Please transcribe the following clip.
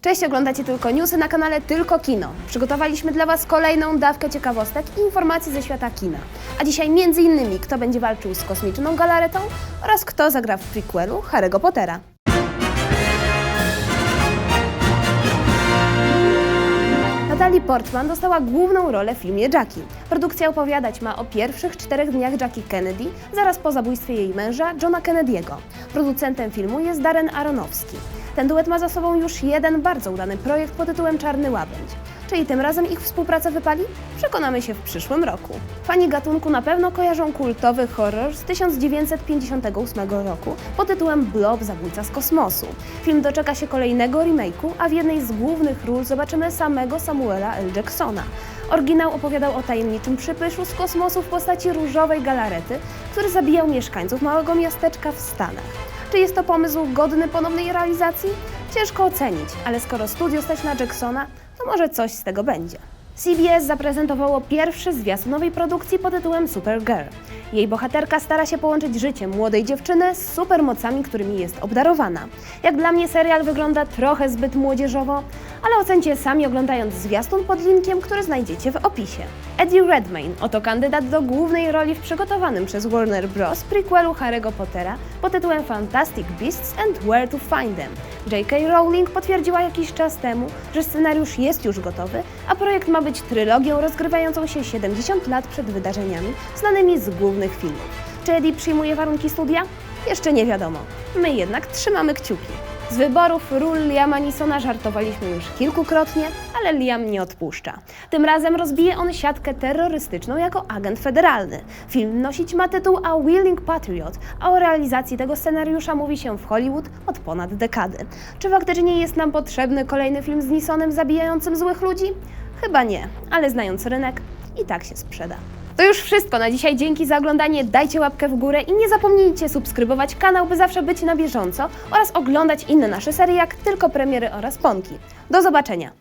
Cześć, oglądacie tylko newsy na kanale Tylko Kino. Przygotowaliśmy dla Was kolejną dawkę ciekawostek i informacji ze świata kina. A dzisiaj między innymi kto będzie walczył z kosmiczną galaretą oraz kto zagra w prequelu Harry'ego Pottera. Natalie Portman dostała główną rolę w filmie Jackie. Produkcja opowiadać ma o pierwszych czterech dniach Jackie Kennedy, zaraz po zabójstwie jej męża, Johna Kennedy'ego. Producentem filmu jest Darren Aronofsky. Ten duet ma za sobą już jeden bardzo udany projekt pod tytułem Czarny Łabędź. Czyli tym razem ich współpraca wypali? Przekonamy się w przyszłym roku. Fani gatunku na pewno kojarzą kultowy horror z 1958 roku pod tytułem Blob Zabójca z kosmosu. Film doczeka się kolejnego remake'u, a w jednej z głównych ról zobaczymy samego Samuela L. Jacksona. Oryginał opowiadał o tajemniczym przypyszu z kosmosu w postaci różowej galarety, który zabijał mieszkańców małego miasteczka w Stanach. Czy jest to pomysł godny ponownej realizacji? Ciężko ocenić, ale skoro studio stać na Jacksona, to może coś z tego będzie. CBS zaprezentowało pierwszy zwiastun nowej produkcji pod tytułem Supergirl. Jej bohaterka stara się połączyć życie młodej dziewczyny z supermocami, którymi jest obdarowana. Jak dla mnie serial wygląda trochę zbyt młodzieżowo, ale ocencie sami oglądając zwiastun pod linkiem, który znajdziecie w opisie. Eddie Redmayne oto kandydat do głównej roli w przygotowanym przez Warner Bros. prequelu Harry'ego Pottera pod tytułem Fantastic Beasts and Where to Find Them. J.K. Rowling potwierdziła jakiś czas temu, że scenariusz jest już gotowy, a projekt ma być trylogią rozgrywającą się 70 lat przed wydarzeniami znanymi z głównych filmów. Czy Eddie przyjmuje warunki studia? Jeszcze nie wiadomo. My jednak trzymamy kciuki. Z wyborów ról Liama Nisona żartowaliśmy już kilkukrotnie, ale Liam nie odpuszcza. Tym razem rozbije on siatkę terrorystyczną jako agent federalny. Film nosić ma tytuł A Willing Patriot, a o realizacji tego scenariusza mówi się w Hollywood od ponad dekady. Czy faktycznie jest nam potrzebny kolejny film z Nisonem zabijającym złych ludzi? Chyba nie, ale znając rynek, i tak się sprzeda. To już wszystko na dzisiaj. Dzięki za oglądanie. Dajcie łapkę w górę i nie zapomnijcie subskrybować kanał, by zawsze być na bieżąco oraz oglądać inne nasze serie, jak tylko premiery oraz ponki. Do zobaczenia.